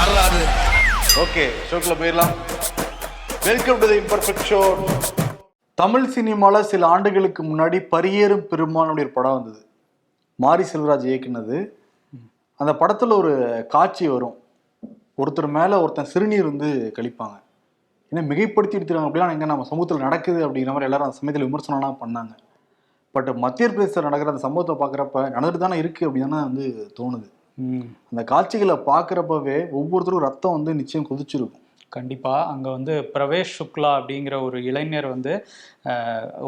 வரலாறு ஓகே ஷோக்கில் போயிடலாம். Welcome to the imperfect show Tamil சினிமாவில் சில ஆண்டுகளுக்கு முன்னாடி பரியேறும் பெருமானுடைய ஒரு படம் வந்தது. மாரி செல்வராஜ் இயக்குனது. அந்த படத்தில் ஒரு காட்சி வரும். ஒருத்தர் மேலே ஒருத்தன் சிறுநீர் வந்து கழிப்பாங்க. ஏன்னா மிகைப்படுத்தி எடுத்துருக்காங்க அப்படின்னா எங்கே நம்ம சமூகத்தில் நடக்குது அப்படிங்கிற மாதிரி எல்லாரும் அந்த சமயத்தில் விமர்சனம்லாம் பண்ணாங்க. பட் மத்திய பிரதேசத்தில் நடக்கிற அந்த சம்பவத்தை பார்க்குறப்ப நடந்துட்டு தானே இருக்குது அப்படின்னு வந்து தோணுது. அந்த காட்சிகளை பார்க்குறப்பவே ஒவ்வொருத்தரும் ரத்தம் வந்து நிச்சயம் கொதிச்சிருக்கும். கண்டிப்பா. அங்க வந்து பிரவேஷ் சுக்லா அப்படிங்கிற ஒரு இளைஞர் வந்து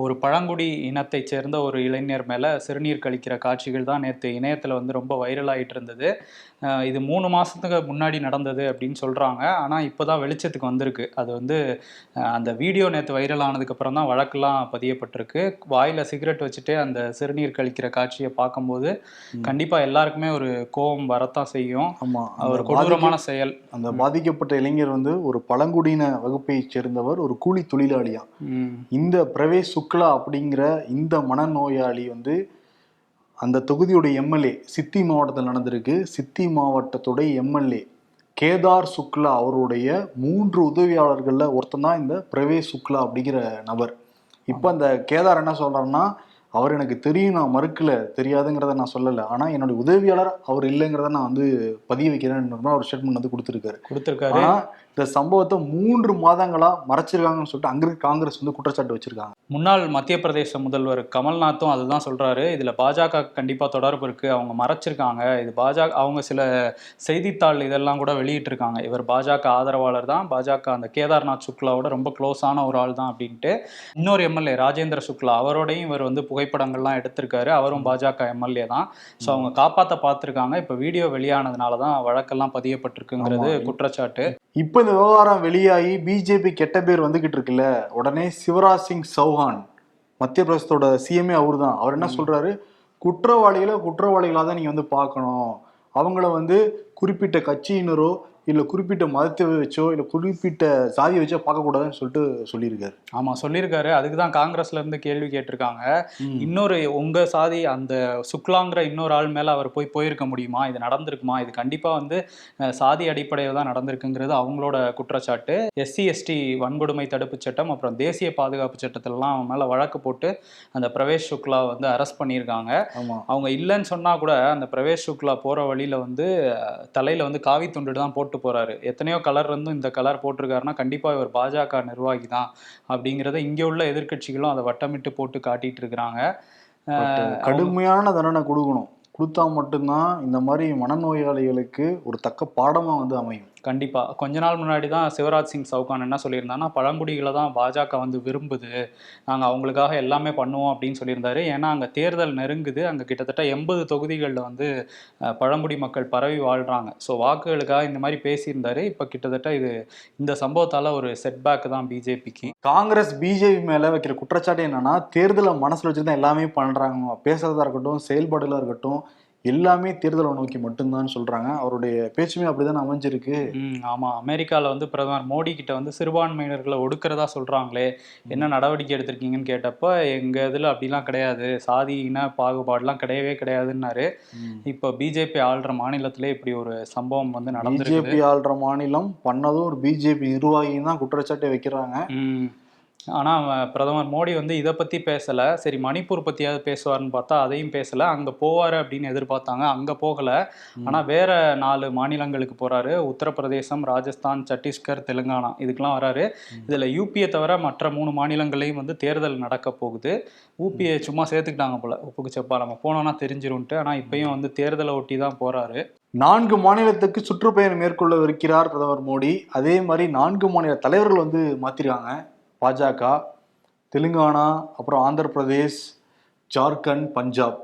ஒரு பழங்குடி இனத்தைச் சேர்ந்த ஒரு இளைஞர் மேல சிறுநீர் கழிக்கிற காட்சிகள் தான் நேற்று இணையத்துல வந்து ரொம்ப வைரல் ஆயிட்டு இருந்தது. இது மூணு மாசத்துக்கு முன்னாடி நடந்தது அப்படின்னு சொல்றாங்க. ஆனா இப்போதான் வெளிச்சத்துக்கு வந்திருக்கு. அது வந்து அந்த வீடியோ நேற்று வைரல் ஆனதுக்கு அப்புறம் தான் வழக்கெல்லாம் பதியப்பட்டிருக்கு. வாயில சிகரெட் வச்சுட்டு அந்த சிறுநீர் கழிக்கிற காட்சியை பார்க்கும்போது கண்டிப்பா எல்லாருக்குமே ஒரு கோபம் வரத்தான் செய்யும். ஆமாம் ஒரு கொடூரமான செயல். அந்த பாதிக்கப்பட்ட இளைஞர் வந்து ஒரு பழங்குடியின வகுப்பைச் சேர்ந்தவர் ஒரு கூலி தொழிலாளியா. இந்த பிரவேஷ் சுக்லா அப்படிங்கிற இந்த மனநோயாளி வந்து அந்த தொகுதியுடைய எம்எல்ஏ சித்தி மாவட்டத்தில் நடந்திருக்கு. சித்தி மாவட்டத்துடைய எம்எல்ஏ கேதார் சுக்லா அவருடைய மூன்று உதவியாளர்களில் ஒருத்தன் தான் இந்த பிரவேஷ் சுக்லா அப்படிங்கிற நபர். இப்போ அந்த கேதார் என்ன சொல்றாருன்னா அவர் எனக்கு தெரியும் நான் மறுக்கல தெரியாதுங்கிறத நான் சொல்லலை. ஆனால் என்னுடைய உதவியாளர் அவர் இல்லைங்கிறத நான் வந்து பதிய வைக்கிறேன்னு ஒரு ஸ்டேட்மெண்ட் வந்து கொடுத்துருக்காரு. கொடுத்துருக்காரு. இந்த சம்பவத்தை மூன்று மாதங்களா மறைச்சிருக்காங்கன்னு சொல்லிட்டு அங்க இருக்க காங்கிரஸ் வந்து குற்றச்சாட்டு வச்சிருக்காங்க. முன்னாள் மத்திய பிரதேச முதல்வர் கமல்நாத்தும் அதுதான் சொல்றாரு. இதுல பாஜக கண்டிப்பா தொடர்பு இருக்கு. அவங்க மறைச்சிருக்காங்க. இது பாஜக அவங்க சில செய்தித்தாள் இதெல்லாம் கூட வெளியிட்டிருக்காங்க. இவர் பாஜக ஆதரவாளர் தான். பாஜக அந்த கேதார்நாத் சுக்லாவோட ரொம்ப க்ளோஸான ஒரு ஆள் தான் அப்படின்ட்டு இன்னொரு எம்எல்ஏ ராஜேந்திர சுக்லா அவரோடையும் இவர் வந்து புகைப்படங்கள்லாம் எடுத்திருக்காரு. அவரும் பாஜக எம்எல்ஏ தான். ஸோ அவங்க காப்பாத்த பார்த்திருக்காங்க. இப்போ வீடியோ வெளியானதுனால தான் வழக்கெல்லாம் பதியப்பட்டிருக்குங்கிறது. குற்றச்சாட்டு. இப்போ இந்த விவகாரம் வெளியாகி பிஜேபி கெட்ட பேர் வந்துகிட்டு இருக்குல்ல உடனே சிவராஜ் சிங் சௌஹான் மத்திய பிரதேசத்தோட சிஎம்ஏ அவர் தான் அவர் என்ன சொல்றாரு? குற்றவாளிகளை குற்றவாளிகளாக தான் நீங்க வந்து பார்க்கணும். அவங்கள வந்து குறிப்பிட்ட கட்சியினரோ இல்லை குறிப்பிட்ட மதத்தை வச்சோ இல்லை குறிப்பிட்ட சாதியை வச்சோ பார்க்கக்கூடாதுன்னு சொல்லிட்டு சொல்லியிருக்காரு. ஆமா சொல்லியிருக்காரு. அதுக்கு தான் காங்கிரஸ்ல இருந்து கேள்வி கேட்டிருக்காங்க. இன்னொரு உங்க சாதி அந்த சுக்லாங்கிற இன்னொரு ஆள் மேல அவர் போய் போயிருக்க முடியுமா? இது நடந்திருக்குமா? இது கண்டிப்பா வந்து சாதி அடிப்படையில் தான் நடந்திருக்குங்கிறது அவங்களோட குற்றச்சாட்டு. எஸ்சி எஸ்டி வன்கொடுமை தடுப்பு சட்டம் அப்புறம் தேசிய பாதுகாப்பு சட்டத்திலலாம் அவன் மேல வழக்கு போட்டு அந்த பிரவேஷ் சுக்லா வந்து அரெஸ்ட் பண்ணியிருக்காங்க. ஆமா. அவங்க இல்லைன்னு சொன்னா கூட அந்த பிரவேஷ் சுக்லா போற வழியில வந்து தலையில வந்து காவி துண்டு தான் போட்டு போறாரு. எத்தனையோ கலர் இருந்தும் இந்த கலர் போட்டிருக்காருன்னா கண்டிப்பா இவர் பாஜக நிர்வாகி தான் அப்படிங்கிறத இங்க உள்ள எதிர்க்கட்சிகளும் அதை வட்டமிட்டு போட்டு காட்டிட்டு இருக்கிறாங்க. கடுமையான தண்டனை கொடுக்கணும். கொடுத்தா மட்டும்தான் இந்த மாதிரி மனநோயாளிகளுக்கு ஒரு தக்க பாடமா வந்து அமையும். கண்டிப்பாக கொஞ்ச நாள் முன்னாடி தான் சிவராஜ் சிங் சவுகான் என்ன சொல்லியிருந்தாங்கன்னா பழங்குடிகளை தான் பாஜக வந்து விரும்புது. நாங்கள் அவங்களுக்காக எல்லாமே பண்ணுவோம் அப்படின்னு சொல்லியிருந்தாரு. ஏன்னா அங்கே தேர்தல் நெருங்குது. அங்கே கிட்டத்தட்ட எண்பது தொகுதிகளில் வந்து பழங்குடி மக்கள் பரவி வாழ்கிறாங்க ஸோ வாக்குகளுக்காக இந்த மாதிரி பேசியிருந்தாரு. இப்போ கிட்டத்தட்ட இது இந்த சம்பவத்தால் ஒரு செட்பேக் தான் பிஜேபிக்கு. காங்கிரஸ் பிஜேபி மேலே வைக்கிற குற்றச்சாட்டு என்னன்னா தேர்தலை மனசில் வச்சு தான் எல்லாமே பண்ணுறாங்க பேசுறதா இருக்கட்டும் செயல்பாடுகளாக இருக்கட்டும் எல்லாமே தேர்தலை நோக்கி மட்டும்தான் சொல்றாங்க. அவருடைய பேச்சுமே அப்படிதான் அமைஞ்சிருக்கு. ஆமா. அமெரிக்கால வந்து பிரதமர் மோடி கிட்ட வந்து சிறுபான்மையினர்களை ஒடுக்கிறதா சொல்றாங்களே. என்ன நடவடிக்கை எடுத்திருக்கீங்கன்னு கேட்டப்ப எங்க இதுல அப்படிலாம் கிடையாது. சாதி இன பாகுபாடுலாம் கிடையவே கிடையாதுன்னாரு. இப்போ பிஜேபி ஆள்ற மாநிலத்திலே இப்படி ஒரு சம்பவம் வந்து நடந்திருக்கு பிஜேபி ஆள்ற மாநிலம் பண்ணதும் ஒரு பிஜேபி நிர்வாகியும் தான் குற்றச்சாட்டை வைக்கிறாங்க. ம் ஆனா அவன் பிரதமர் மோடி வந்து இதை பத்தி பேசல. சரி மணிப்பூர் பத்தியாவது பேசுவார்னு பார்த்தா அதையும் பேசல. அங்க போவாரு அப்படின்னு எதிர்பார்த்தாங்க. அங்க போகல. ஆனா வேற நாலு மாநிலங்களுக்கு போறாரு. உத்தரப்பிரதேசம் ராஜஸ்தான் சத்தீஸ்கர் தெலுங்கானா இதுக்கெல்லாம் வராரு. இதுல யூபியை தவிர மற்ற மூணு மாநிலங்களையும் வந்து தேர்தல் நடக்க போகுது. ஊபியை சும்மா சேர்த்துக்கிட்டாங்க போல. உப்புக்குச்சப்பா நம்ம போனோம்னா தெரிஞ்சிரும்ட்டு ஆனா இப்பயும் வந்து தேர்தலை ஒட்டி தான் போறாரு. நான்கு மாநிலத்துக்கு சுற்றுப்பயணம் மேற்கொள்ள இருக்கிறார் பிரதமர் மோடி. அதே மாதிரி நான்கு மாநில தலைவர்கள் வந்து மாத்திருக்காங்க. பாஜக தெலுங்கானா அப்புறம் ஆந்திர பிரதேஷ் ஜார்க்கண்ட் பஞ்சாப்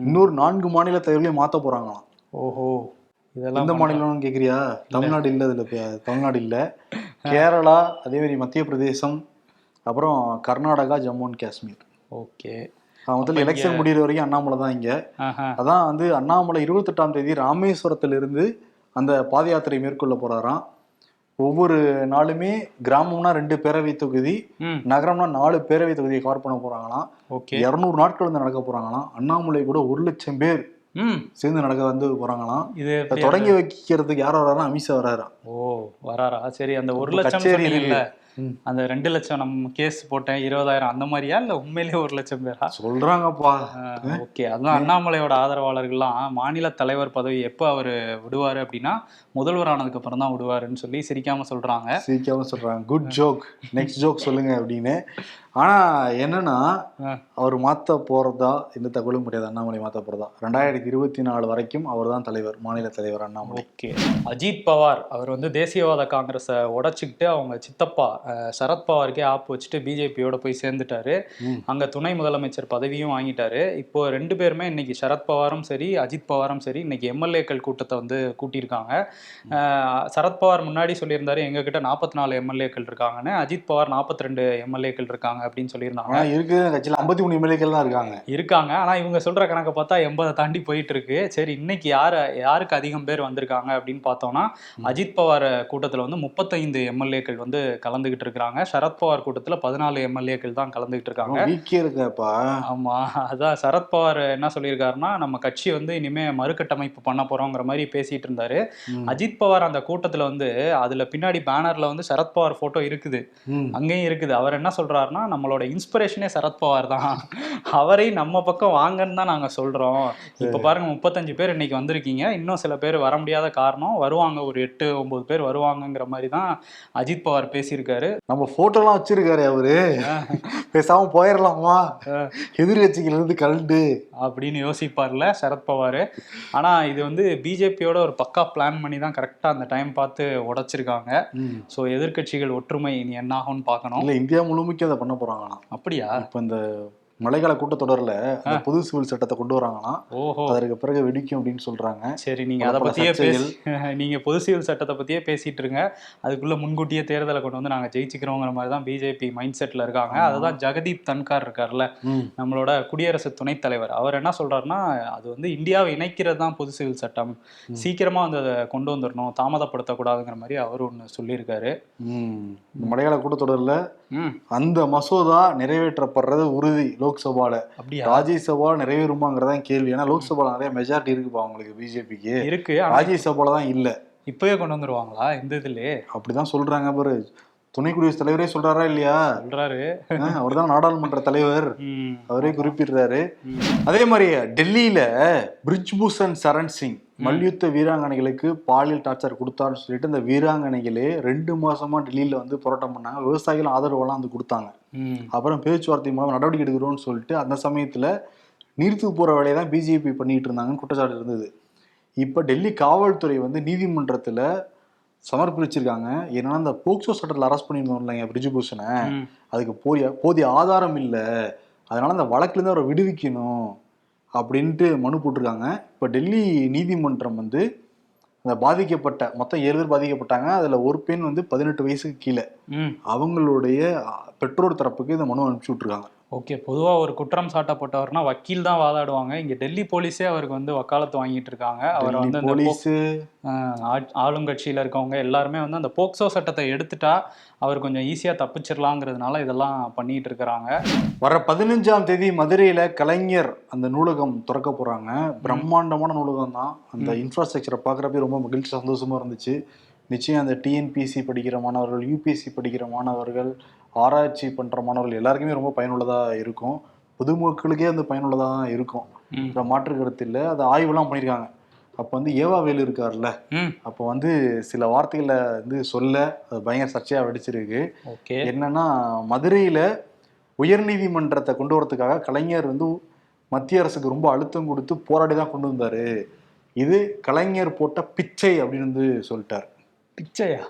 இன்னொரு நான்கு மாநில தலைவர்களையும் மாத்த போறாங்களாம். ஓஹோ இதெல்லாம் எந்த மாநிலம்னு கேக்குறியா? தமிழ்நாடு இல்ல இதுல பே- தமிழ்நாடு இல்ல. கேரளா அதே மாதிரி மத்திய பிரதேசம் அப்புறம் கர்நாடகா ஜம்மு அண்ட் காஷ்மீர். ஓகே. முதல்ல எலெக்ஷன் முடியிற வரைக்கும் அண்ணாமலை தான் இங்க. அதான் வந்து அண்ணாமலை இருபத்தெட்டாம் தேதி ராமேஸ்வரத்திலிருந்து அந்த பாத யாத்திரை மேற்கொள்ள போறாராம். ஒவ்வொரு நாளுமே கிராமம்னா ரெண்டு பேரவை தொகுதி நகரம்னா நாலு பேரவை தொகுதியை கவர் பண்ண போறாங்களாம். ஓகே. இருநூறு நாட்கள் வந்து நடக்க போறாங்களாம். அண்ணாமலை கூட ஒரு லட்சம் பேர் சேர்ந்து நடக்க வந்து போறாங்களாம். இது தொடங்கி வைக்கிறதுக்கு யார் வராரா அமித்ஷா வராரா? ஓ வராரா? சரி அந்த ஒரு லட்சம். அந்த ரெண்டு லட்சம் நம்ம கேஸ் போட்டேன் இருபதாயிரம் அந்த மாதிரியா? இல்ல உண்மையிலேயே ஒரு லட்சம் பேரா? சொல்றாங்கப்பா. ஓகே. அதுதான் அண்ணாமலையோட ஆதரவாளர்கள்லாம் மாநில தலைவர் பதவி எப்போ அவர் விடுவாரு அப்படின்னா முதல்வர் ஆனதுக்கு அப்புறம் தான் விடுவாருன்னு சொல்லி சிரிக்காம சொல்றாங்க. சீக்கிரமா சொல்றாங்க. குட் ஜோக் நெக்ஸ்ட் ஜோக் சொல்லுங்க அப்படின்னு. ஆனா என்னன்னா. அவர் மாத்த போறதா எந்த தகவலும் முடியாது அண்ணாமலை மாத்த போறதா. ரெண்டாயிரத்தி இருபத்தி நாலு வரைக்கும் அவர் தான் தலைவர் மாநில தலைவர் அண்ணாமலை. ஓகே. அஜித் பவார் அவர் வந்து தேசியவாத காங்கிரஸை உடைச்சிக்கிட்டு அவங்க சித்தப்பா சரத்பவாருக்கே ஆப் வச்சுட்டு பிஜேபியோட போய் சேர்ந்துட்டாரு. அங்க துணை முதலமைச்சர் பதவியும் வாங்கிட்டாரு. இப்போ ரெண்டு பேருமே இன்னைக்கு சரத்பவாரும் சரி அஜித் பவாரும் சரி இன்னைக்கு எம்எல்ஏக்கள் கூட்டத்தை வந்து கூட்டியிருக்காங்க. சரத்பவார் முன்னாடி சொல்லியிருந்தாரு எங்ககிட்ட நாற்பத்தி நாலு எம்எல்ஏக்கள் இருக்காங்கன்னு. அஜித் பவார் நாற்பத்தி ரெண்டு எம்எல்ஏக்கள் இருக்காங்க. அப்படின்னு சொல்லியிருந்தாங்க. ஆனா இருக்கு கட்சியில ஐம்பத்தி மூணு எம்எல்ஏக்கள் தான் இருக்காங்க. இருக்காங்க. ஆனா இவங்க சொல்ற கணக்கை பார்த்தா எண்பதை தாண்டி போயிட்டு இருக்கு சரி இன்னைக்கு யாரு யாருக்கு அதிகம் பேர் வந்திருக்காங்க அப்படின்னு பார்த்தோம்னா அஜித் பவார் கூட்டத்துல வந்து முப்பத்தைந்து எம்எல்ஏக்கள் வந்து கலந்துகிட்டு இருக்காங்க சரத்பவார் கூட்டத்துல பதினாலு எம்எல்ஏக்கள் தான் கலந்துகிட்டு இருக்காங்க. இருக்கப்பா? ஆமா அதான் சரத்பவார் என்ன சொல்லியிருக்காருன்னா நம்ம கட்சி வந்து இனிமே மறுகட்டமைப்பு பண்ண போறோங்கிற மாதிரி பேசிட்டு இருந்தாரு. அஜித் பவார் அந்த கூட்டத்துல வந்து அதுல பின்னாடி பேனர்ல வந்து சரத்பவார் போட்டோ இருக்குது. அங்கேயும் இருக்குது. அவர் என்ன சொல்றாருன்னா நம்மளோட இன்ஸ்பிரேஷனே சரத்பவார் தான். அவரை நம்ம பக்கம் வாங்கன்னு தான் நாங்க சொல்றோம். இப்ப பாருங்க முப்பத்தஞ்சு பேர் இன்னைக்கு வந்திருக்கீங்க. இன்னும் சில பேர் வர முடியாத காரணம் வருவாங்க ஒரு எட்டு ஒன்பது பேர் வருவாங்கங்கிற மாதிரி தான் அஜித் பவார் பேசியிருக்காரு. நம்ம போட்டோலாம் வச்சிருக்காரு அவரு. பேசாம போயிடலாமா எதிர்கட்சிகள் இருந்து கலண்டு. அப்படின்னு யோசிப்பார்ல சரத்பவார் ஆனா இது வந்து பிஜேபியோட ஒரு பக்கா பிளான் பண்ணி தான் கரெக்டா அந்த டைம் பார்த்து உடைச்சிருக்காங்க. ஸோ எதிர்க்கட்சிகள் ஒற்றுமை இனி என்ன ஆகும்னு பார்க்கணும். இல்ல இந்தியா முழுமைக்கு அதை பண்ண போறாங்களாம். அப்படியா? இப்ப இந்த மழைக்கால கூட்டத்தொடர்ல புது சிவில் சட்டத்தை கொண்டு வராங்களாம். ஓஹோ. அதற்கு பிறகு வெடிக்கும் அப்படின்னு சொல்றாங்க. சரி நீங்க அதை பத்தியே. பேசி நீங்க பொது சிவில் சட்டத்தை பத்தியே பேசிட்டு இருங்க. அதுக்குள்ள முன்கூட்டியே தேர்தலை கொண்டு வந்து நாங்க ஜெயிச்சுக்கிறோங்கிற மாதிரி தான் பிஜேபி மைண்ட் செட்ல இருக்காங்க. அதுதான் ஜெகதீப் தன்கார் இருக்கார்ல. நம்மளோட குடியரசு துணைத் தலைவர் அவர் என்ன சொல்றாருன்னா அது வந்து இந்தியாவை இணைக்கிறது தான் பொது சிவில் சட்டம். சீக்கிரமா வந்து அதை கொண்டு வந்துடணும் தாமதப்படுத்தக்கூடாதுங்கிற மாதிரி அவர் ஒன்று சொல்லியிருக்காரு. மழைக்கால கூட்டத்தொடர்ல அந்த மசோதா நிறைவேற்றப்படுறது உறுதி லோக்சபால. அப்படியா? ராஜ்யசபா நிறைவேறுமாங்கிறதான் கேள்வி. ஏன்னா லோக்சபால நிறைய மெஜாரிட்டி இருக்குப்பா அவங்களுக்கு பிஜேபிக்கு. இருக்கு ராஜ்யசபால தான் இல்ல. இப்பவே கொண்டு வந்துருவாங்களா இந்த இதுலயே? அப்படிதான் சொல்றாங்க பாரு. துணை குடியரசுத் தலைவரே சொல்றாரா இல்லையா? சொல்றாரு. அவர் தான் நாடாளுமன்ற தலைவர். அவரே குறிப்பிடுறாரு. அதே மாதிரி டெல்லியில பிரிஜ்பூஷன் சரண் சிங் மல்யுத்த வீராங்கனைகளுக்கு பாலியல் டார்ச்சர் கொடுத்தாருன்னு சொல்லிட்டு இந்த வீராங்கனைகளே ரெண்டு மாசமா டெல்லியில வந்து போராட்டம் பண்ணாங்க. விவசாயிகள் ஆதரவெல்லாம் வந்து கொடுத்தாங்க. அப்புறம் பேச்சுவார்த்தை மூலம் நடவடிக்கை எடுக்கிறோம்னு சொல்லிட்டு அந்த சமயத்துல நீர்த்து போற வேலையை தான் பிஜேபி பண்ணிட்டு இருந்தாங்கன்னு குற்றச்சாட்டு இருந்தது. இப்போ டெல்லி காவல்துறை வந்து நீதிமன்றத்துல சமர்ப்பிச்சிருக்காங்க. என்னன்னா இந்த போக்சோ சட்டத்தில் அரெஸ்ட் பண்ணியிருந்தோம் இல்லைங்க பிரிஜுபூஷனை அதுக்கு போதிய போதிய ஆதாரம் இல்லை. அதனால அந்த வழக்குலேருந்து அவரை விடுவிக்கணும் அப்படின்ட்டு மனு போட்டிருக்காங்க. இப்போ டெல்லி நீதிமன்றம் வந்து அந்த பாதிக்கப்பட்ட மொத்தம் ஏழு பேர் பாதிக்கப்பட்டாங்க. அதில் ஒரு பெண் வந்து பதினெட்டு வயசுக்கு கீழே. அவங்களுடைய பெற்றோர் தரப்புக்கு இந்த மனு அனுப்பிச்சு விட்ருக்காங்க ஓகே பொதுவாக ஒரு குற்றம் சாட்டப்பட்டவர்னா வக்கீல் தான் வாதாடுவாங்க. இங்கே டெல்லி போலீஸே அவருக்கு வந்து வக்காலத்து வாங்கிட்டு இருக்காங்க. அவர் வந்து அந்த ஆளுங்கட்சியில இருக்கவங்க எல்லாருமே வந்து அந்த போக்சோ சட்டத்தை எடுத்துட்டா அவர் கொஞ்சம் ஈஸியாக தப்பிச்சிடலாங்கிறதுனால இதெல்லாம் பண்ணிட்டு இருக்கிறாங்க. வர பதினஞ்சாம் தேதி மதுரையில கலைஞர் அந்த நூலகம் திறக்க போறாங்க. பிரம்மாண்டமான நூலகம் தான். அந்த இன்ஃப்ராஸ்ட்ரக்சரை பார்க்குறப்ப ரொம்ப மகிழ்ச்சி சந்தோஷமா இருந்துச்சு. நிச்சயம் அந்த டிஎன்பிசி படிக்கிற மாணவர்கள் யூபிஎஸ்சி படிக்கிற மாணவர்கள் ஆராய்ச்சி பண்ற மாணவர்கள் எல்லாருக்குமே ரொம்ப பயனுள்ளதா இருக்கும். பொதுமக்களுக்கே அந்த பயனுள்ளதா தான் இருக்கும் மாற்று கருத்து இல்லை. அதை ஆய்வுலாம் பண்ணியிருக்காங்க அப்போ வந்து ஏவா வேலு இருக்கார்ல அப்போ வந்து சில வார்த்தைகளை வந்து சொல்ல அது பயங்கர சர்ச்சையாக வெடிச்சிருக்கு. என்னன்னா மதுரையில உயர்நீதிமன்றத்தை கொண்டு வரதுக்காக கலைஞர் வந்து மத்திய அரசுக்கு ரொம்ப அழுத்தம் கொடுத்து போராடி தான் கொண்டு வந்தாரு. இது கலைஞர் போட்ட பிச்சை அப்படின்னு வந்து சொல்லிட்டார். பிச்சையா?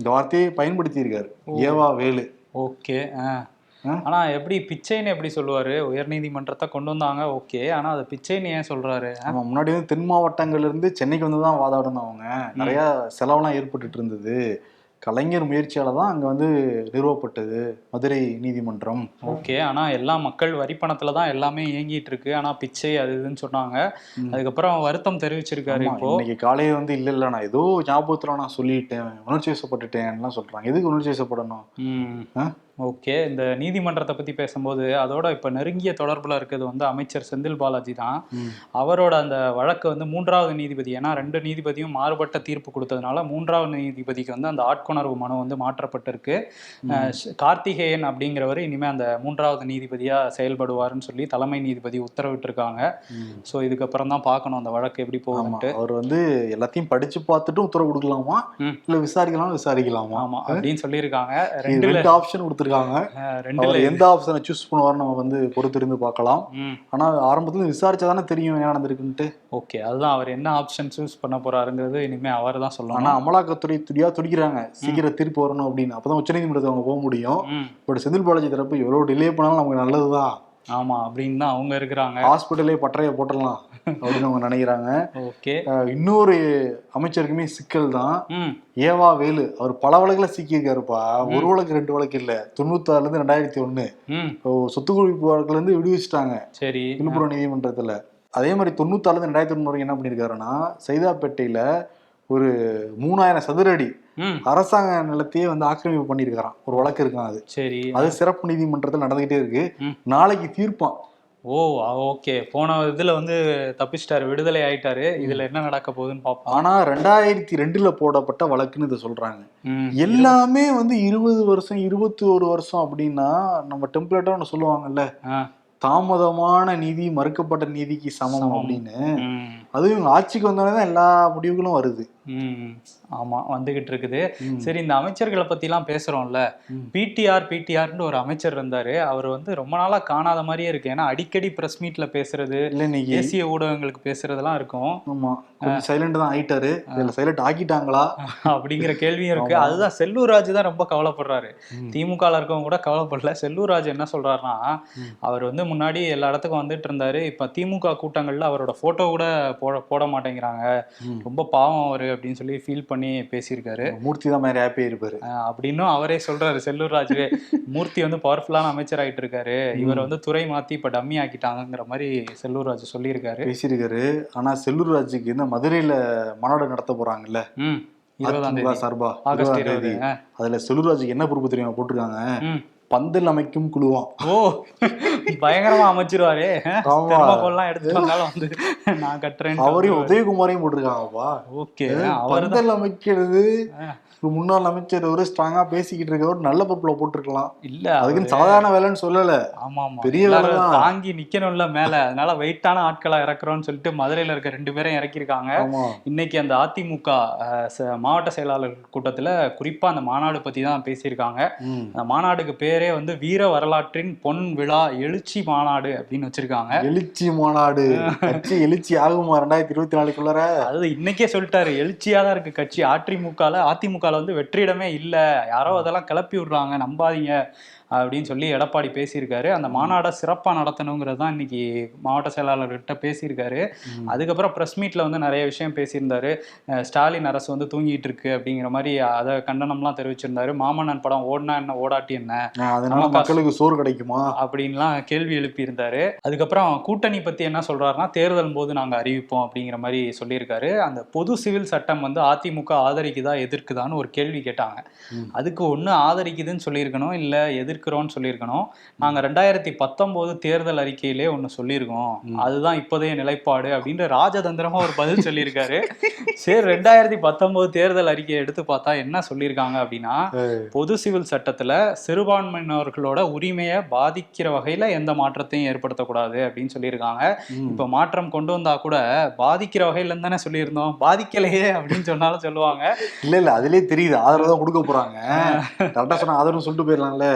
இந்த வார்த்தையை பயன்படுத்தி இருக்காரு ஏவா வேலு. ஓகே ஆ. ஆ? ஆனா எப்படி பிச்சைன்னு எப்படி சொல்லுவாரு? உயர்நீதிமன்றத்தை கொண்டு வந்தாங்க ஓகே. ஆனா அது பிச்சைன்னு ஏன் சொல்றாரு? நம்ம முன்னாடி வந்து தென் மாவட்டங்கள்ல இருந்து சென்னைக்கு வந்து தான் வாதாடணும் அவங்க நிறைய செலவெல்லாம் ஏற்பட்டுட்டு இருந்தது. கலைஞர் முயற்சியால தான் அங்க வந்து நிறுவப்பட்டது மதுரை நீதிமன்றம். ஓகே ஆனா எல்லா மக்கள் வரி பணத்துல தான் எல்லாமே இயங்கிட்டு இருக்கு. ஆனா பிச்சை அது இதுன்னு சொன்னாங்க. அதுக்கப்புறம் வருத்தம் தெரிவிச்சிருக்காரு இப்போ. இன்னைக்கு காலையில வந்து இல்ல இல்ல நான் ஏதோ ஞாபகத்துல நான் சொல்லிட்டேன் உணர்ச்சி வசப்பட்டுட்டேன்லாம் சொல்றாங்க. எதுக்கு உணர்ச்சி வசப்படணும்? ஓகே இந்த நீதிமன்றத்தை பத்தி பேசும்போது அதோட இப்ப நெருங்கிய தொடர்புல இருக்கிறது வந்து அமைச்சர் செந்தில் பாலாஜி தான். அவரோட அந்த வழக்கு வந்து மூன்றாவது நீதிபதி ஏன்னா ரெண்டு நீதிபதியும் மாறுபட்ட தீர்ப்பு கொடுத்ததுனால மூன்றாவது நீதிபதிக்கு வந்து அந்த ஆட்கொணர்வு மனு வந்து மாற்றப்பட்டிருக்கு. கார்த்திகேயன் அப்படிங்கிறவர் இனிமே அந்த மூன்றாவது நீதிபதியா செயல்படுவாருன்னு சொல்லி தலைமை நீதிபதி உத்தரவிட்டிருக்காங்க. ஸோ இதுக்கப்புறம் தான் பார்க்கணும் அந்த வழக்கு எப்படி ஆமா போகுதுன்ட்டு அவர் வந்து எல்லாத்தையும் படிச்சு பார்த்துட்டு உத்தரவு கொடுக்கலாமா. இல்ல விசாரிக்கலாம் விசாரிக்கலாமா? ஆமா அப்படின்னு சொல்லியிருக்காங்க. ரெண்டு ஆப்ஷன் கொடுத்துருக்காங்க அவர் எந்த ஆப்ஷனை சூஸ் பண்ணுவாருன்னு நம்ம வந்து பொறுத்திருந்து பார்க்கலாம். ஆனா ஆரம்பத்துல விசாரிச்சா தானே தெரியும் என்ன நடந்திருக்குன்ட்டு. ஓகே அதுதான் அவர் என்ன ஆப்ஷன் சூஸ் பண்ண போறாருங்கிறது இனிமே அவர் தான் ஆனா சொல்லணும் அமலாக்கத்துறை துடியா துடிக்கிறாங்க. சீக்கிரம் தீர்ப்பு வரணும் அப்படின்னு. அப்பதான் உச்சநீதிமன்றத்துக்கு அவங்க போக முடியும். பட் செந்தில் பாலாஜி தரப்பு எவ்வளவு டிலே பண்ணாலும் நமக்கு நல்லதுதான். ஆமா அப்படின்னு தான் அவங்க இருக்கிறாங்க. ஹாஸ்பிட்டலே பட்டறைய போட்டுடலாம் அப்படின்னு அவங்க நினைக்கிறாங்க. ஓகே. இன்னொரு அமைச்சருக்குமே சிக்கல் தான். ஏவா வேலு அவர் பல வழக்குல சிக்கியிருக்காருப்பா. ஒரு வழக்கு ரெண்டு வழக்கு இல்ல. தொண்ணூத்தாறுல இருந்து ரெண்டாயிரத்தி ஒண்ணு. இப்போ சொத்து குவிப்பு வழக்குல இருந்து விடுவிச்சிட்டாங்க. சரி. விழுப்புரம் நீதிமன்றத்துல. அதே மாதிரி தொண்ணூத்தாறுல இருந்து ரெண்டாயிரத்தி ஒண்ணு வரைக்கும் என்ன பண்ணியிருக்காருன்னா சைதாப்பேட்டையில ஒரு மூணாயிரம் சதுரடி ம். அரசாங்க நிலத்தையே வந்து ஆக்கிரமிப்பு பண்ணியிருக்காராம் ஒரு வழக்கு இருக்கான் அது. சரி. அது சிறப்பு நீதிமன்றத்தில் நடந்துகிட்டே இருக்கு. நாளைக்கு தீர்ப்பான். Oh okay. போன இதுல வந்து தப்பிச்சிட்டாரு விடுதலை ஆயிட்டாரு. இதுல என்ன நடக்க போகுதுன்னு பார்ப்போம். ஆனா ரெண்டாயிரத்தி ரெண்டுல போடப்பட்ட வழக்குன்னு இதை சொல்றாங்க. எல்லாமே வந்து இருபது வருஷம் இருபத்தி ஒரு வருஷம் அப்படின்னா நம்ம டெம்ப்ளேட்டா ஒன்று சொல்லுவாங்கல்ல. தாமதமான நீதி மறுக்கப்பட்ட நீதிக்கு சமம். அப்படின்னு. அதுவும் இவங்க ஆட்சிக்கு வந்தோடனே தான் எல்லா முடிவுகளும் வருது. ஆமா வந்துகிட்டு இருக்குது. சரி இந்த அமைச்சர்களை பத்திலாம் பேசுறோம்ல. ம். பிடிஆர் பிடிஆர்னு ஒரு அமைச்சர் இருந்தாரு. அவர் வந்து ரொம்ப நாளா காணாத மாதிரியே இருக்கு. ஏன்னா அடிக்கடி பிரஸ் மீட்ல பேசுறது இல்ல இன்னைக்கு தேசிய ஊடகங்களுக்கு பேசுறதெல்லாம் இருக்கும். ஆமா சைலண்ட் தான் ஆயிட்டாரு. இதுல சைலண்ட் ஆக்கிட்டாங்களா? அப்படிங்கிற கேள்வியும் இருக்கு. அதுதான் செல்லூர் ராஜ் தான் ரொம்ப கவலைப்படுறாரு. திமுக இருக்கவங்க கூட கவலைப்படல. செல்லூர் ராஜ் என்ன சொல்றாருன்னா. அவர் வந்து முன்னாடி எல்லா இடத்துக்கும் வந்துட்டு இருந்தாரு. இப்ப திமுக கூட்டங்கள்ல அவரோட போட்டோ கூட போட போட மாட்டேங்கிறாங்க. ரொம்ப பாவம் அவரு அப்படின்னு சொல்லி ஃபீல் பண்ணி பேசியிருக்காரு. மூர்த்தி தான் மாதிரி ஹாப்பியா இருப்பாரு. அஹ் அப்படின்னும் அவரே சொல்றாரு செல்லூர் ராஜுவே. மூர்த்தி வந்து பவர்ஃபுல்லான அமைச்சர் ஆயிட்டு இருக்காரு. இவர் வந்து துறை மாத்தி இப்ப டம்மி ஆக்கிட்டாங்கிற மாதிரி செல்லூர் ராஜு சொல்லியிருக்காரு. பேசியிருக்காரு. ஆனா செல்லூர் ராஜுக்கு இந்த மதுரையில மாநாடு நடத்த போறாங்கல்ல? சார்பா? அதுல செல்லூர் ராஜுக்கு என்ன பொறுப்பு தெரியுமா போட்டிருக்காங்க? பந்தல் அமைக்கும் குழுவாம் ஓ பயங்கரமா அமைச்சிருவாரே. எடுத்துட்டு வந்தாலும் வந்து நான் கட்டுறேன் அவரையும் உதயகுமாரையும் போட்டிருக்காங்கப்பா. ஓகே பந்தல் அமைக்கிறது ஒரு முன்னாள் அமைச்சர் ஒரு ஸ்ட்ராங்கா பேசிக்கிட்டு இருக்கவர் நல்ல பொறுப்புல போட்டிருக்கலாம். இல்ல அதுக்குன்னு சாதாரண வேலைன்னு சொல்லல. ஆமா ஆமா பெரிய. தாங்கி நிக்கணும்ல மேல. அதனால வெயிட்டான ஆட்களா இறக்குறோம்னு சொல்லிட்டு மதுரையில இருக்க ரெண்டு பேரும் இறக்கியிருக்காங்க. இன்னைக்கு அந்த அதிமுக மாவட்ட செயலாளர் கூட்டத்துல குறிப்பா அந்த மாநாடு பத்தி தான் பேசியிருக்காங்க. அந்த மாநாடுக்கு பேரே வந்து வீர வரலாற்றின் பொன் விழா எழுச்சி மாநாடு அப்படின்னு வச்சிருக்காங்க. எழுச்சி மாநாடு. கட்சி எழுச்சி ஆகுமா ரெண்டாயிரத்தி இருபத்தி நாலுக்குள்ளார? அதாவது இன்னைக்கே சொல்லிட்டாரு. எழுச்சியா தான் இருக்கு கட்சி. அதிமுகல வந்து வெற்றிடமே இல்ல. யாரோ அதெல்லாம் கிளப்பி விடுறாங்க. நம்பாதீங்க. அப்படின்னு சொல்லி எடப்பாடி பேசியிருக்காரு. அந்த மாநாடை சிறப்பா நடத்தணுங்கிறது தான் இன்னைக்கு மாவட்ட செயலாளர்கிட்ட பேசியிருக்காரு. அதுக்கப்புறம் ப்ரெஸ் மீட்ல வந்து நிறைய விஷயம் பேசியிருந்தாரு. ஸ்டாலின் அரசு வந்து தூங்கிட்டு இருக்கு அப்படிங்கிற மாதிரி அதை கண்டனம்லாம் தெரிவிச்சிருந்தாரு. மாமன்னன் படம் ஓடினா என்ன ஓடாட்டி என்ன? அதனால மக்களுக்கு சோறு கிடைக்குமா? அப்படின்லாம் கேள்வி எழுப்பியிருந்தாரு. அதுக்கப்புறம் கூட்டணி பத்தி என்ன சொல்றாருன்னா தேர்தல் போது நாங்க அறிவிப்போம் அப்படிங்கிற மாதிரி சொல்லியிருக்காரு. அந்த பொது சிவில் சட்டம் வந்து அதிமுக ஆதரிக்குதா எதிர்க்குதான்னு ஒரு கேள்வி கேட்டாங்க. அதுக்கு ஒண்ணு ஆதரிக்குதுன்னு சொல்லியிருக்கணும் இல்ல எதிர்க்கிறோம்னு சொல்லியிருக்கணும். நாங்க ரெண்டாயிரத்தி பத்தொன்பது தேர்தல் அறிக்கையிலே ஒண்ணு சொல்லியிருக்கோம். அதுதான் இப்போதைய நிலைப்பாடு அப்படின்ற ராஜதந்திரமா ஒரு பதில் சொல்லியிருக்காரு. சரி ரெண்டாயிரத்தி பத்தொன்பது தேர்தல் அறிக்கையை எடுத்து பார்த்தா என்ன சொல்லியிருக்காங்க அப்படின்னா பொது சிவில் சட்டத்துல சிறுபான்மையினர்களோட உரிமையை பாதிக்கிற வகையில எந்த மாற்றத்தையும் ஏற்படுத்தக்கூடாது அப்படின்னு சொல்லியிருக்காங்க. இப்ப மாற்றம் கொண்டு வந்தா கூட பாதிக்கிற வகையில தானே சொல்லியிருந்தோம். பாதிக்கலையே அப்படின்னு சொன்னாலும் சொல்லுவாங்க. இல்ல இல்ல அதுலயே தெரியுது. ஆதரவு தான் கொடுக்க போறாங்க. கரெக்டா சொன்னா ஆதரவு சொல்லிட்டு போயிடலாம்ல.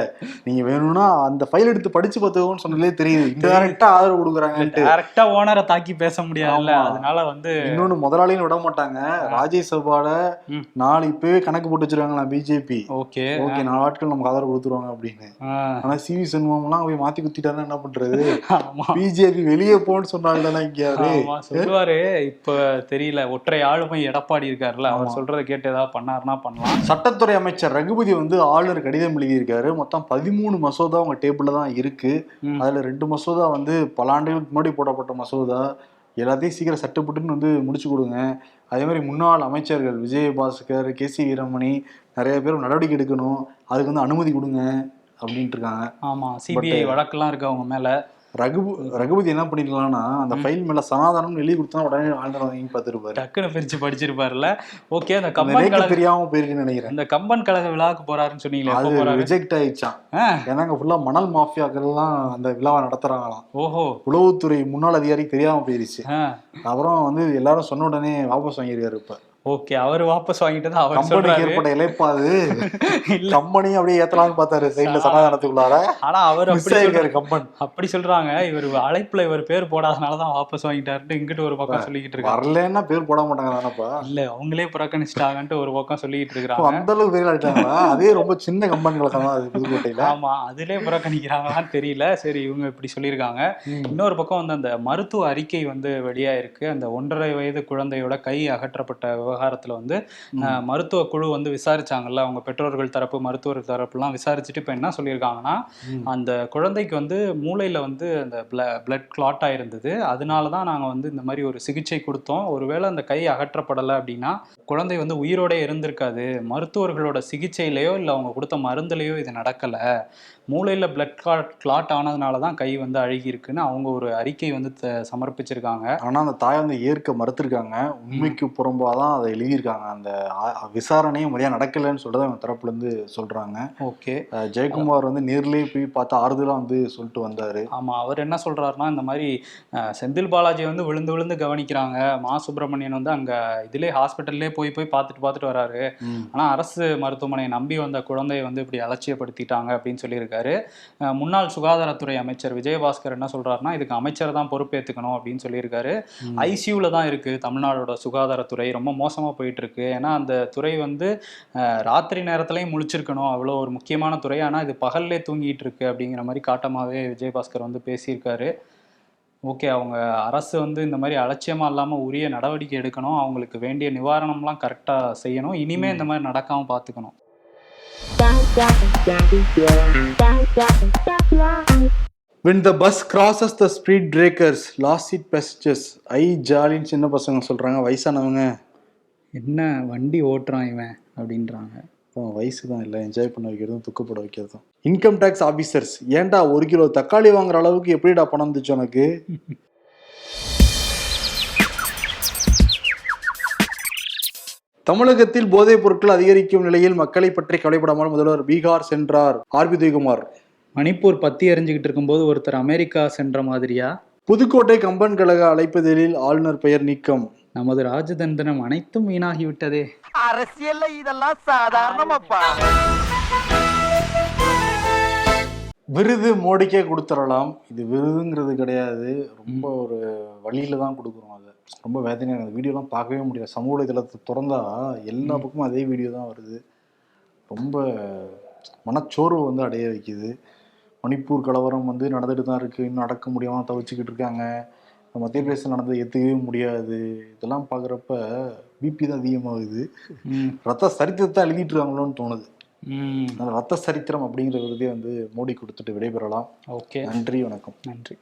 நீங்க வேணும்னா அந்த ஃபைல் எடுத்து படிச்சு பார்த்துக்கோன்னு சொன்னதுலே தெரியுது. இன்டெரக்டா ஆதரவு கொடுக்குறாங்கன்ட்டு. டைரக்டா ஓனரை தாக்கி பேச முடியாதுல்ல ஆமா. அதனால வந்து இன்னொன்னு முதலாளியும் விட மாட்டாங்க. ராஜ்யசபால. நாலு இப்பவே கணக்கு போட்டு வச்சிருக்காங்களா பிஜேபி ஓகே. ஓகே நாலு ஆட்கள் நமக்கு ஆதரவு கொடுத்துருவாங்க அப்படின்னு. ஆனா சிவி சண்முகம்லாம் போய் மாத்தி குத்திட்டாருன்னா என்ன பண்றது? பிஜேபி வெளியே போன்னு சொன்னாங்கல்ல இங்கேயாவது ஆமா. சொல்லுவாரு இப்ப தெரியல ஒற்றை ஆளுமை எடப்பாடி இருக்காருல்ல அவர். சொல்றதை கேட்டு ஏதாவது பண்ணாருன்னா பண்ணலாம். சட்டத்துறை அமைச்சர் ரகுபதி வந்து ஆளுநர் கடிதம் எழுதியிருக்காரு. மொத்தம் பதிமூணு மசோதா அவங்க டேபிள்ல தான் இருக்கு. அதுல ரெண்டு மசோதா வந்து பல ஆண்டுகளுக்கு முன்னாடி போடப்பட்ட மசோதா. எல்லாத்தையும் சீக்கிரம் சட்டப்பட்டுன்னு வந்து முடிச்சு கொடுங்க. அதே மாதிரி முன்னாள் அமைச்சர்கள் விஜயபாஸ்கர் கே சி வீரமணி நிறைய பேர் நடவடிக்கை எடுக்கணும். அதுக்கு வந்து அனுமதி கொடுங்க. அப்படின்ட்டு இருக்காங்க. ஆமா சிபிஐ வழக்கெல்லாம் இருக்கு அவங்க மேல. ரகு ரகுபதி என்ன பண்ணிருக்கலாம்னா அந்த ஃபைல் மேல சனாதனம் எழுதி கொடுத்தா உடனே ஆழ்ந்த வாங்கி பார்த்துருப்பாரு? டக்குன்னு பிரிச்சு படிச்சிருப்பாருல்ல. ஓகே அந்த கம்பன் கழக தெரியாம போயிருக்குன்னு நினைக்கிறேன். இந்த கம்பன் கழக விழாவுக்கு போறாருன்னு சொன்னீங்களே அது ரிஜெக்ட் ஆயிடுச்சான் ஏன்னா அங்க ஃபுல்லா மணல் மாஃபியாக்கள்லாம் அந்த விழாவை நடத்துறாங்களாம். ஓஹோ. உளவுத்துறை முன்னாள் அதிகாரி தெரியாம போயிருச்சு. அப்புறம் வந்து எல்லாரும் சொன்ன உடனே வாபஸ் வாங்கியிருக்காரு இப்ப. ஓகே அவர் வாபஸ் வாங்கிட்டு தான் அவர் கம்பெனிக்கு ஏற்பட்ட இழைப்பாது. கம்பெனியும் அப்படியே ஏத்தலாம்னு பார்த்தாரு சைட்ல சமாதானத்துக்குள்ளார. ஆனா அவர் அப்படி கம்பன். அப்படி சொல்றாங்க. இவர் அழைப்புல இவர் பேர் போடாதனால தான் வாபஸ் வாங்கிட்டாருன்னு இங்கிட்டு ஒரு பக்கம் சொல்லிக்கிட்டு இருக்காங்க வரலன்னா பேர் போட மாட்டாங்க தானப்பா இல்ல அவங்களே புறக்கணிச்சிட்டாங்கன்ட்டு ஒரு பக்கம் சொல்லிக்கிட்டு இருக்காங்க அந்த அளவுக்கு பேர் ஆயிட்டாங்களா அதே ரொம்ப சின்ன கம்பெனிகளுக்கு தான் அது புதுக்கோட்டையில. ஆமா அதுலயே புறக்கணிக்கிறாங்களான்னு தெரியல. சரி இவங்க இப்படி சொல்லியிருக்காங்க. இன்னொரு பக்கம் வந்து அந்த மருத்துவ அறிக்கை வந்து வெளியாயிருக்கு. அந்த ஒன்றரை வயது குழந்தையோட கை அகற்றப்பட்ட விவகாரத்துல வந்து மருத்துவ குழு வந்து விசாரிச்சாங்கல்ல அவங்க பெற்றோர்கள் தரப்பு மருத்துவர் தரப்புலாம் விசாரிச்சுட்டு இப்போ என்ன சொல்லியிருக்காங்கன்னா. அந்த குழந்தைக்கு வந்து மூளையில வந்து அந்த பிளட் கிளாட் ஆயிருந்தது. அதனால தான் நாங்கள் வந்து இந்த மாதிரி ஒரு சிகிச்சை கொடுத்தோம். ஒருவேளை அந்த கை அகற்றப்படலை அப்படின்னா குழந்தை வந்து உயிரோட இருந்திருக்காது. மருத்துவர்களோட சிகிச்சையிலையோ இல்லை அவங்க கொடுத்த மருந்துலையோ இது நடக்கலை. மூளையில் பிளட் கிளாட் கிளாட் ஆனதுனால தான் கை வந்து அழுகி இருக்குன்னு அவங்க ஒரு அறிக்கை வந்து சமர்ப்பிச்சிருக்காங்க. ஆனா அந்த தாய் வந்து ஏற்க மறுத்திருக்காங்க. உண்மைக்கு புறம்பாதான் அதை எழுதியிருக்காங்க. அந்த விசாரணையும் முறையா நடக்கலைன்னு சொல்றத அவங்க தரப்புல இருந்து சொல்றாங்க. ஓகே. ஜெயக்குமார் வந்து நேர்லயே போய் பார்த்து ஆறுதலா வந்து சொல்லிட்டு வந்தாரு. ஆமாம் அவர் என்ன சொல்றாருன்னா இந்த மாதிரி செந்தில் பாலாஜி வந்து விழுந்து விழுந்து கவனிக்கிறாங்க. மா. சுப்பிரமணியன் வந்து அங்கே இதிலே ஹாஸ்பிட்டல்லே போய் போய் பார்த்துட்டு பார்த்துட்டு வராரு. ஆனால் அரசு மருத்துவமனையை நம்பி வந்த குழந்தையை வந்து இப்படி அலட்சியப்படுத்திட்டாங்க அப்படின்னு சொல்லியிருக்காரு. அஹ் முன்னாள் சுகாதாரத்துறை அமைச்சர் விஜயபாஸ்கர் என்ன சொல்றாருன்னா இதுக்கு அமைச்சர் தான் பொறுப்பேற்றுக்கணும் அப்படின்னு சொல்லியிருக்காரு. ஐசியூவில் தான் இருக்கு. தமிழ்நாடோட சுகாதாரத்துறை ரொம்ப மோசமாக போயிட்டு இருக்கு ஏன்னா அந்த துறை வந்து ராத்திரி நேரத்துலையும் முழிச்சிருக்கணும். அவ்வளோ ஒரு முக்கியமான துறை. ஆனால் இது பகல்லே தூங்கிட்டு இருக்கு அப்படிங்கிற மாதிரி காட்டமாகவே விஜயபாஸ்கர் வந்து பேசியிருக்காரு. ஓகே அவங்க அரசு வந்து இந்த மாதிரி அலட்சியமா இல்லாம உரிய நடவடிக்கை எடுக்கணும். அவங்களுக்கு வேண்டிய நிவாரணம்லாம் கரெக்டா செய்யணும். இனிமே இந்த மாதிரி நடக்காம பாத்துக்கணும். When the bus crosses the speed breakers lost seat passengers ஐ ஜாலின்னு சின்ன பசங்க சொல்றாங்க வயசானவங்க. என்ன வண்டி ஓட்டுறான் இவன் அப்படின்றாங்க. இப்போ வயசு தான் இல்லை என்ஜாய் பண்ண வைக்கிறதும் துக்கப்பட வைக்கிறதும். இன்கம் டேக்ஸ் ஆபீசர்ஸ் ஏன்டா ஒரு கிலோ தக்காளி வாங்குற அளவுக்கு எப்படிடா பணம் இருந்துச்சு உனக்கு? தமிழகத்தில் போதைப் பொருட்கள் அதிகரிக்கும் நிலையில் மக்களை பற்றி கவலைப்படாமல் முதல்வர் பீகார் சென்றார். ஆர்பி உதயகுமார். மணிப்பூர் பத்தி எரிஞ்சுக்கிட்டு இருக்கும்போது ஒருத்தர் அமெரிக்கா சென்ற மாதிரியா? புதுக்கோட்டை கம்பன் கழக அழைப்பதிலில் ஆளுநர் பெயர் நீக்கம். நமது ராஜதந்திரம் அனைத்தும் வீணாகி விட்டதே அரசியல்ல இதெல்லாம் சாதாரணமாப்பா. விருது மோடிக்கே கொடுத்துடலாம். இது விருதுங்கிறது கிடையாது. ரொம்ப ஒரு வழியில தான் கொடுக்குறோம் அது. ரொம்ப வேதனையாக இருக்குது. வீடியோலாம் பார்க்கவே முடியல. சமூக வலைதளத்தை திறந்தா எல்லா பக்கமும் அதே வீடியோ தான் வருது. ரொம்ப மனச்சோர்வு வந்து அடைய வைக்குது. மணிப்பூர் கலவரம் வந்து நடந்துட்டு தான் இருக்குது இன்னும் அடக்க முடியாமல் தவிச்சுக்கிட்டு இருக்காங்க. மத்திய பிரதேசம் நடந்தது ஏற்றுக்கவே முடியாது. இதெல்லாம் பார்க்குறப்ப பிபி தான் அதிகமாகுது. ரத்த சரித்திரத்தை எழுதிட்டு இருக்காங்களோன்னு தோணுது. அந்த ரத்த சரித்திரம் அப்படிங்கிற விருதே வந்து மோடி கொடுத்துட்டு விடைபெறலாம். ஓகே. நன்றி வணக்கம். நன்றி.